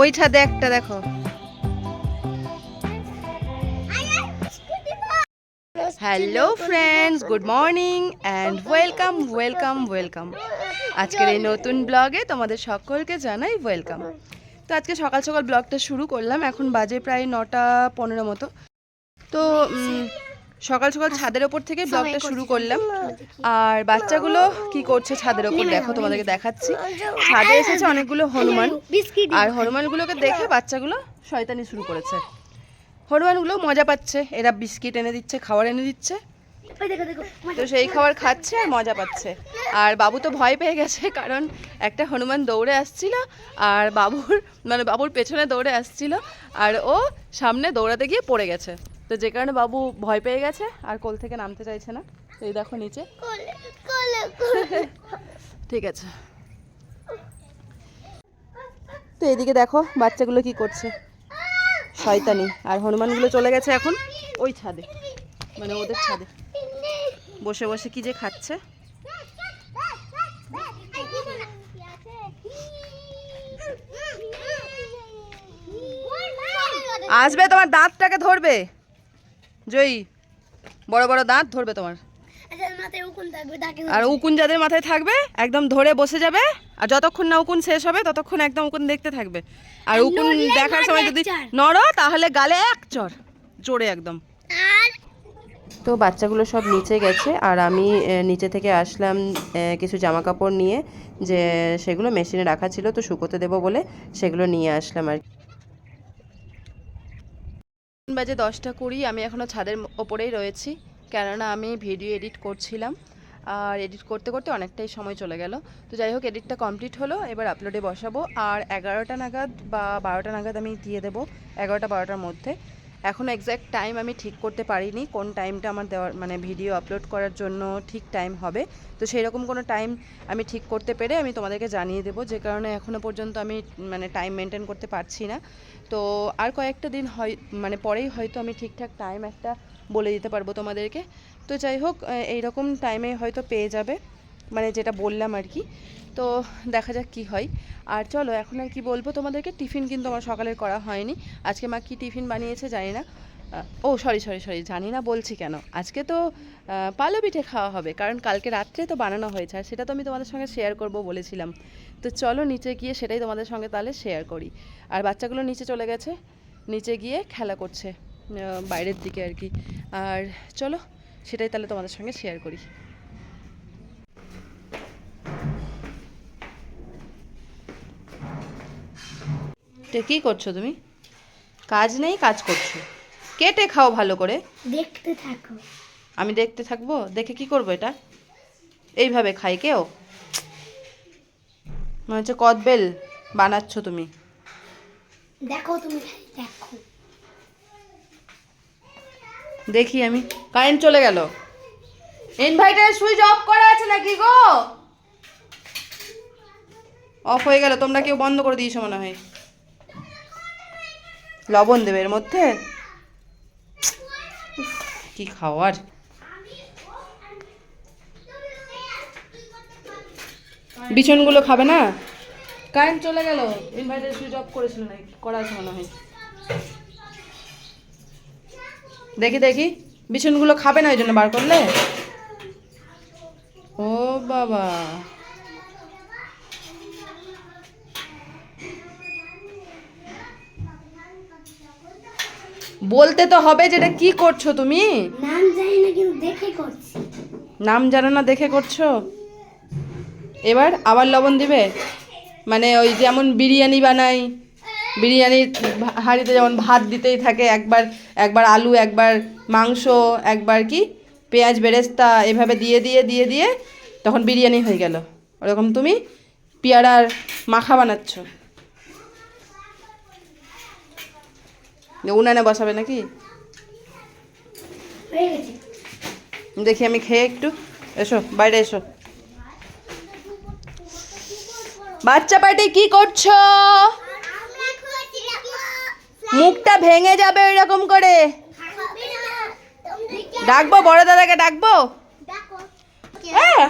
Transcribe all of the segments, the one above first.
ওই ছাদে একটা দেখো। Hello friends good morning and welcome welcome welcome আজকের এই নতুন ব্লগে তোমাদের সকলকে জানাই ওয়েলকাম তো আজকে সকাল সকাল ব্লগটা শুরু করলাম। এখন বাজে প্রায় নটা পনেরো মতো। তো সকাল সকাল ছাদের ওপর থেকে ব্লগটা শুরু করলাম। আর বাচ্চাগুলো কি করছে ছাদের ওপর দেখো তোমাদেরকে দেখাচ্ছি। ছাদে এসেছে অনেকগুলো হনুমান। আর হনুমানগুলোকে দেখে বাচ্চাগুলো শয়তানি শুরু করেছে। হনুমানগুলো মজা পাচ্ছে। এরা বিস্কিট এনে দিচ্ছে খাবার এনে দিচ্ছে। তো সেই খাবার খাচ্ছে আর মজা পাচ্ছে। আর বাবু তো ভয় পেয়ে গেছে কারণ একটা হনুমান দৌড়ে আসছিল আর বাবুর মানে বাবুর পেছনে দৌড়ে আসছিল আর ও সামনে দৌড়াতে গিয়ে পড়ে গেছে। তো যে কারণে বাবু ভয় পেয়ে গেছে, আর কোল থেকে নামতে চাইছে না। তো এই দেখো নিচে। ঠিক আছে। তো এদিকে দেখো বাচ্চাগুলো কি করছে। শয়তানি। আর হনুমানগুলো চলে গেছে এখন ওই ছাদে। মানে ওদের ছাদে। বসে বসে কি যে খাচ্ছে। আসবে, তোমার দাঁতটাকে ধরবে। জয়ী। বড় বড় দাঁত ধরবে তোমার। আচ্ছা মাথায় উকুন থাকবে তাকে আর উকুন। যাদের মাথায় থাকবে একদম ধরে বসে যাবে আর যতক্ষণ না উকুন শেষ হবে ততক্ষণ একদম উকুন দেখতে থাকবে। আর উকুন দেখার সময় যদি নড়ো তাহলে গালে এক চর জোরে একদম। তো বাচ্চাগুলো সব নিচে গেছে আর আমি নিচে থেকে আসলাম কিছু জামা কাপড় নিয়ে যে সেগুলো মেশিনে রাখা ছিল তো শুকোতে দেবো বলে সেগুলো নিয়ে আসলাম আর কি। বাজে দশটা কুড়ি, আমি এখনও ছাদের ওপরেই রয়েছি। কেননা আমি ভিডিও এডিট করছিলাম। আর এডিট করতে করতে অনেকটাই সময় চলে গেল। তো যাই হোক, এডিটটা কমপ্লিট হলো, এবার আপলোডে বসাবো। আর এগারোটা নাগাদ বা বারোটা নাগাদ আমি দিয়ে দেবো, এগারোটা বারোটার মধ্যে। এখনও এক্স্যাক্ট টাইম আমি ঠিক করতে পারিনি, কোন টাইমটা আমার দেওয়ার মানে ভিডিও আপলোড করার জন্য ঠিক টাইম হবে। তো সেই রকম কোনো টাইম আমি ঠিক করতে পেরে আমি তোমাদেরকে জানিয়ে দেবো, যে কারণে এখনও পর্যন্ত আমি মানে টাইম মেনটেন করতে পারছি না। তো আর কয়েকটা দিন হয় মানে পরেই হয়তো আমি ঠিকঠাক টাইম একটা বলে দিতে পারব তোমাদেরকে। তো যাই হোক এইরকম টাইমে হয়তো পেয়ে যাবে। মানে যেটা বললাম আর কি। তো দেখা যাক কি হয়। আর চলো, এখন আর কি বলব তোমাদেরকে, টিফিন কিন্তু আমার সকালের করা হয়নি। আজকে মা কি টিফিন বানিয়েছে জানি না। ও সরি সরি সরি, জানি না বলছি কেন। আজকে তো পালো পিঠে খাওয়া হবে, কারণ কালকে রাত্রে তো বানানো হয়েছে, আর সেটা তো আমি তোমাদের সঙ্গে শেয়ার করব বলেছিলাম। তো চলো নিচে গিয়ে সেটাই তোমাদের সঙ্গে তাহলে শেয়ার করি। আর বাচ্চাগুলো নিচে চলে গেছে, নিচে গিয়ে খেলা করছে বাইরের দিকে আর কি। আর চলো, সেটাই তাহলে তোমাদের সঙ্গে শেয়ার করি। তো কী করছ তুমি? কাজ নেই কাজ করছ। কেটে খাও ভালো করে। দেখতে থাকো। আমি দেখতে থাকব? দেখে কি করব এটা? এইভাবে খাই কেউ মনে হচ্ছে কদবেল বানাচ্ছ তুমি। দেখো তুমি দেখো। দেখি আমি। কারেন্ট চলে গেল। ইনভার্টারের সুইচ অফ করা আছে নাকি গো? অফ হয়ে গেল তোমরা কেউ বন্ধ করে দিয়েছ মনে হয়। লবণ দেবে এর মধ্যে? কি খাওয়ার? বিছনগুলো খাবে না? কারেন্ট চলে গেল। ইনভার্টার সুইচ অফ করেছিল নাকি? করা আছে মনে হয়। দেখি দেখি। বিছুনগুলো খাবে না ওই জন্য বার করলে? ও বাবা। বলতে তো হবে যেটা কি করছ তুমি? নাম জানি না কিন্তু দেখে করছি। নাম জানো না দেখে করছ? এবার আবার লবণ দিবে? মানে ওই যেমন বিরিয়ানি বানাই বিরিয়ানির হাঁড়িতে যেমন ভাত দিতেই থাকে একবার একবার আলু একবার মাংস একবার কি পেঁয়াজ বেরেস্তা এভাবে দিয়ে দিয়ে দিয়ে দিয়ে তখন বিরিয়ানি হয়ে গেল। ওরকম তুমি পেয়ারার মাখা বানাচ্ছ। উনানে বসাবে নাকি? দেখি আমি খেয়ে একটু। এসো, বাইরে এসো। বাচ্চা পার্টি কি করছ? মুখটা ভেঙে যাবে এরকম করে। ডাকবো, বড় দাদাকে ডাকবো? হ্যাঁ।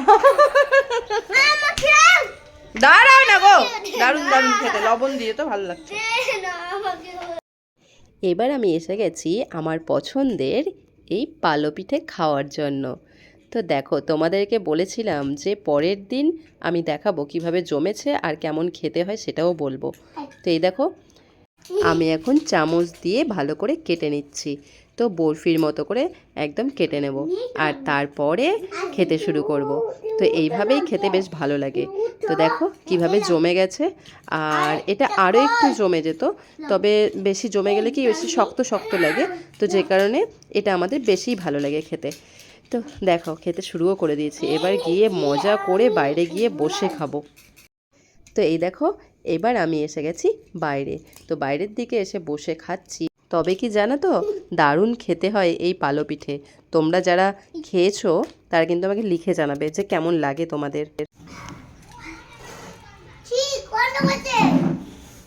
দাঁড়াও না গো। দারুণ দারুণ খেতে, লবণ দিয়ে তো ভালো লাগছে। এবার আমি এসে গেছি আমার পছন্দের এই পালো পিঠে খাওয়ার জন্য। তো দেখো, তোমাদেরকে বলেছিলাম যে পরের দিন আমি দেখাবো কীভাবে জমেছে আর কেমন খেতে হয় সেটাও বলব। তো এই দেখো, আমি এখন চামচ দিয়ে ভালো করে কেটে নিচ্ছি। তো বরফির মতো করে একদম কেটে নেব। আর তারপরে খেতে শুরু করব। তো এইভাবেই খেতে বেশ ভালো লাগে। তো দেখো কীভাবে জমে গেছে। আর এটা আরও একটু জমে যেত, তবে বেশি জমে গেলে কি বেশি শক্ত শক্ত লাগে। তো যে কারণে এটা আমাদের বেশিই ভালো লাগে খেতে। তো দেখো খেতে শুরুও করে দিয়েছি। এবার গিয়ে মজা করে বাইরে গিয়ে বসে খাব। তো এই দেখো, এবার আমি এসে গেছি বাইরে। তো বাইরের দিকে এসে বসে খাচ্ছি। তবে কি জানো তো? দারুণ খেতে হয় এই পালো পিঠে তোমরা যারা খেয়েছো তারা কিন্তু আমাকে লিখে জানাবে যে কেমন লাগে তোমাদের।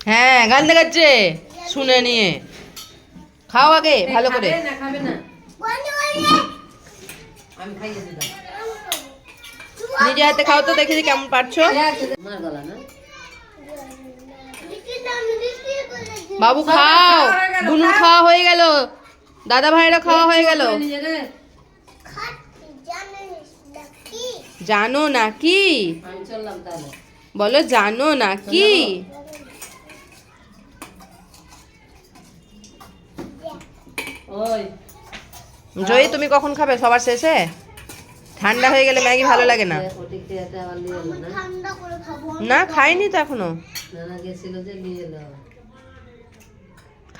হ্যাঁ গান দেখাচ্ছে শুনে নিয়ে। খাও আগে ভালো করে। নিজে হাতে খাও তো দেখেছি কেমন পারছ। বাবু খাও। বুনুর খাওয়া হয়ে গেল। দাদা ভাইরা খাওয়া হয়ে গেল। জানো নাকি? বলো জানো নাকি? জয়ী তুমি কখন খাবে? সবার শেষে? ঠান্ডা হয়ে গেলে ম্যাগি ভালো লাগে না। ঠান্ডা করে খাব না খাইনি তো এখনও।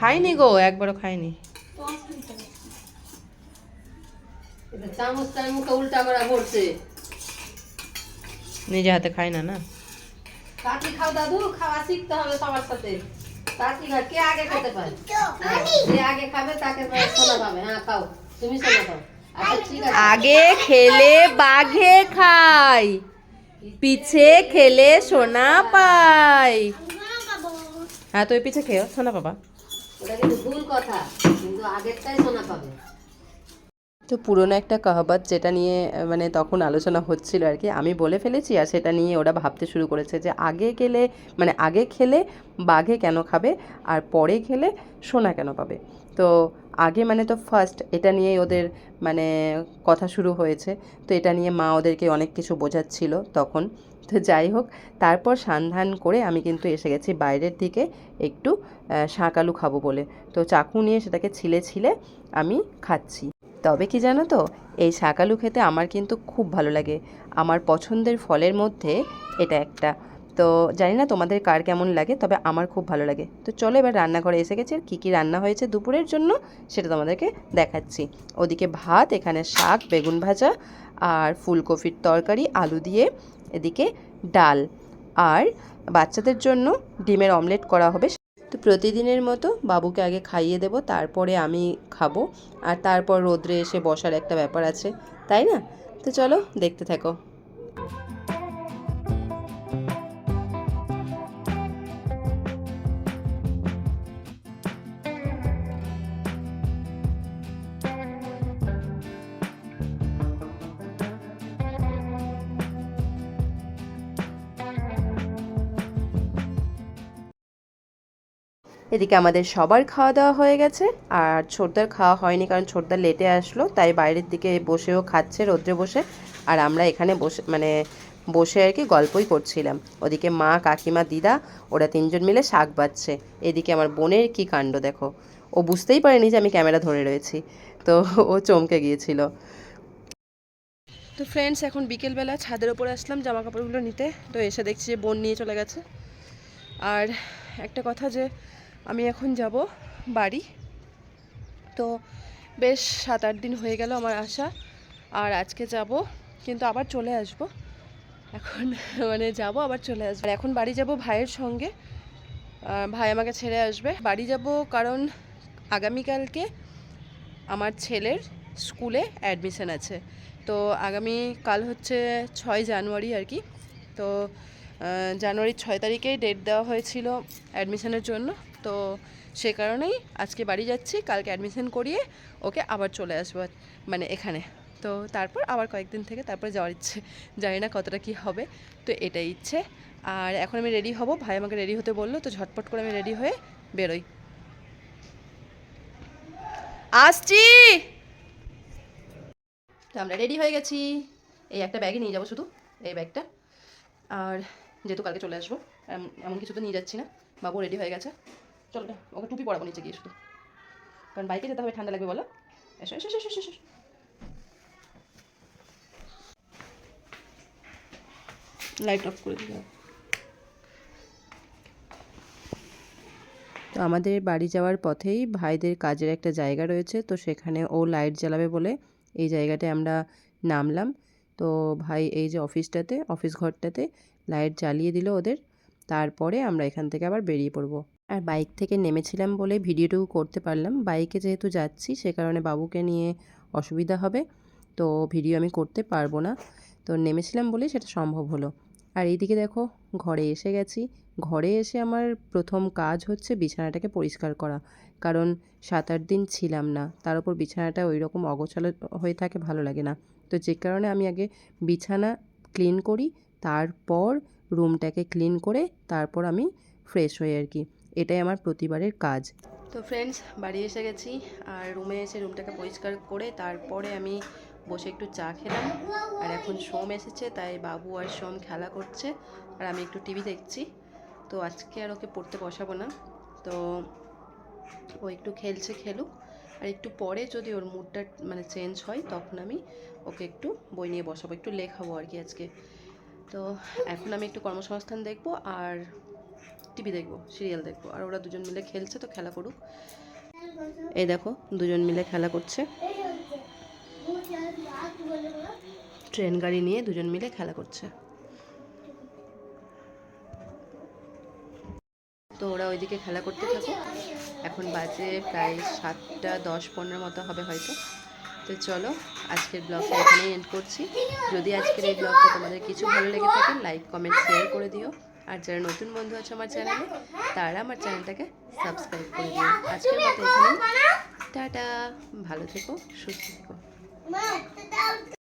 খাইনি গো একবারও খাইনি। উল্টা করা নিজে হাতে খাই না না? কাকি খাও দাদু খাওয়া শিখতে হবে সবার সাথে। কাকি না কে আগে খেতে পারে যে আগে খাবে তাকে সোনা পাবে। হ্যাঁ খাও তুমি সোনা খাও। আচ্ছা আগে খেলে বাঘে খাই পিছে খেলে সোনা পাই হ্যাঁ তুই পিছে খেয়ে সোনা পাবা। তো পুরনো একটা কাহাবাত যেটা নিয়ে মানে তখন আলোচনা হচ্ছিল আর কি, আমি বলে ফেলেছি আর সেটা নিয়ে ওরা ভাবতে শুরু করেছে যে আগে গেলে মানে আগে খেলে বাঘে কেন খাবে আর পরে খেলে সোনা কেন পাবে। তো আগে মানে তো ফার্স্ট এটা নিয়েই ওদের মানে কথা শুরু হয়েছে। তো এটা নিয়ে মা ওদেরকে অনেক কিছু বোঝাচ্ছিল তখন। তো যাই হোক তারপর সান্ধান করে আমি কিন্তু এসে গেছি বাইরের দিকে একটু আহ, শাঁক আলু খাব বলে। তো চাকু নিয়ে সেটাকে ছিলে ছিলে আমি খাচ্ছি। তবে কি জানো তো এই শাকালু খেতে আমার কিন্তু খুব ভালো লাগে। আমার পছন্দের ফলের মধ্যে এটা একটা। তো জানি না তোমাদের কার কেমন লাগে তবে আমার খুব ভালো লাগে। তো চলো এবার রান্নাঘরে এসে গেছে কী কী রান্না হয়েছে দুপুরের জন্য সেটা তোমাদেরকে দেখাচ্ছি। ওদিকে ভাত এখানে শাক বেগুন ভাজা আর ফুলকপির তরকারি আলু দিয়ে এদিকে ডাল। আর বাচ্চাদের জন্য ডিমের অমলেট করা হবে। তো প্রতিদিনের মতো বাবুকে আগে খাইয়ে দেব, তারপরে আমি খাব। আর তারপর রোদ্রে এসে বসার একটা ব্যাপার আছে, তাই না? তো চলো দেখতে থাকো। এদিকে আমাদের সবার খাওয়া দাওয়া হয়ে গেছে, আর ছোটদার খাওয়া হয়নি কারণ ছোটদার লেটে আসলো, তাই বাইরের দিকে বসেও খাচ্ছে রোদ্রে বসে, আর আমরা এখানে বসে মানে বসে আর কি গল্পই করছিলাম। ওদিকে মা, কাকিমা, দিদা, ওরা তিনজন মিলে শাক বাচ্ছে। এদিকে আমার বোনের কি কাণ্ড দেখো। ও বুঝতেই পারেনি যে আমি ক্যামেরা ধরে রয়েছি। তো ও চমকে গিয়েছিল। তো ফ্রেন্ডস এখন বিকেলবেলা ছাদের ওপরে আসলাম জামা কাপড়গুলো নিতে। তো এসে দেখছি যে বোন নিয়ে চলে গেছে। আর একটা কথা যে আমি এখন যাব বাড়ি। তো বেশ সাত আট দিন হয়ে গেল আমার আসা, আর আজকে যাব, কিন্তু আবার চলে আসব। এখন মানে যাব, আবার চলে আসব। আর এখন বাড়ি যাব ভাইয়ের সঙ্গে। ভাই আমাকে ছেড়ে আসবে। বাড়ি যাব কারণ আগামীকালকে আমার ছেলের স্কুলে অ্যাডমিশন আছে। তো আগামী কাল হচ্ছে ছয় জানুয়ারি আর কি। তো জানুয়ারির ছয় তারিখেই ডেট দেওয়া হয়েছিল অ্যাডমিশনের জন্য। তো সে কারণেই আজকে বাড়ি যাচ্ছি, কালকে অ্যাডমিশন করিয়ে ওকে আবার চলে আসব মানে এখানে। তো তারপর আবার কয়েকদিন থেকে তারপর যাওয়ার ইচ্ছে, জানি না কতটা কি হবে, তো এটাই ইচ্ছে। আর এখন আমি রেডি হব, ভাই আমাকে রেডি হতে বলল, তো ঝটপট করে আমি রেডি হয়ে বেরোই। আসছি! তো আমরা রেডি হয়ে গেছি। এই একটা ব্যাগে নিয়ে যাব শুধু, এই ব্যাগটা আর যেহেতু কালকে চলে আসব এমন কিছু তো নিয়ে যাচ্ছি না, বাবু রেডি হয়ে গেছে। চলো ওকে টুপি পরাবো নিচে গিয়ে শুধু। কারণ বাইকে যেতে হবে ঠান্ডা লাগবে বলো। এসো এসো এসো এসো, লাইট অফ করে তো আমাদের বাড়ি যাওয়ার পথেই ভাইদের কাজের একটা জায়গা রয়েছে তো সেখানে ও লাইট জ্বালাবে বলে এই জায়গাটায় আমরা নামলাম। তো ভাই এই যে অফিসটাতে অফিস ঘরটাতে লাইট জ্বালিয়ে দিল ওদের। তারপরে আমরা এখান থেকে আবার বেরিয়ে পড়ব। আর বাইক থেকে নেমেছিলাম বলে ভিডিওটুকু করতে পারলাম। বাইকে যেহেতু যাচ্ছি, সে কারণে বাবুকে নিয়ে অসুবিধা হবে। তো ভিডিও আমি করতে পারব না। তো নেমেছিলাম বলেই সেটা সম্ভব হলো। আর এইদিকে দেখো, ঘরে এসে গেছি। ঘরে এসে আমার প্রথম কাজ হচ্ছে বিছানাটাকে পরিষ্কার করা। কারণ সাত আট দিন ছিলাম না। তার উপর বিছানাটা ওই রকম অগোছালো হয়ে থাকে, ভালো লাগে না। তো যে কারণে আমি আগে বিছানা ক্লিন করি, তারপর রুমটাকে ক্লিন করে, তারপর আমি ফ্রেশ হই আর কি। এটাই আমার প্রতিবারের কাজ। তো ফ্রেন্ডস বাড়ি এসে গেছি আর রুমে এসে রুমটাকে পরিষ্কার করে তারপরে আমি বসে একটু চা খেলাম। আর এখন সোম এসেছে, তাই বাবু আর সোম খেলা করছে। আর আমি একটু টিভি দেখছি। তো আজকে আর ওকে পড়তে বসাবো না। তো ও একটু খেলছে, খেলুক। আর একটু পরে যদি ওর মুডটা মানে চেঞ্জ হয়, তখন আমি ওকে একটু বই নিয়ে বসাবো, একটু লেখাবো আর কি আজকে। তো এখন আমি একটু কর্মসংস্থান দেখব। আর টিভি দেখব, সিরিয়াল দেখব। আর ওরা দুজন মিলে খেলছে তো, খেলা করুক। এই দেখো, দুজন মিলে খেলা করছে। ট্রেন, গাড়ি নিয়ে দুজন মিলে খেলা করছে। তো ওরা ওইদিকে খেলা করতে থাকো এখন বাজে প্রায় সাতটা দশ পনেরো মতো হবে হয়তো। তো চলো, আজকের ব্লগটা এখানেই এন্ড করছি। যদি আজকের এই ব্লগটা তোমাদের কিছু ভালো লেগে থাকে লাইক কমেন্ট শেয়ার করে দিও। আর যারা নতুন বন্ধু আছে আমার চ্যানেলে তারা আমার চ্যানেলটাকে সাবস্ক্রাইব করে দিও। আজকের মতো এখানে টাটা ভালো থেকো সুস্থ থেকো।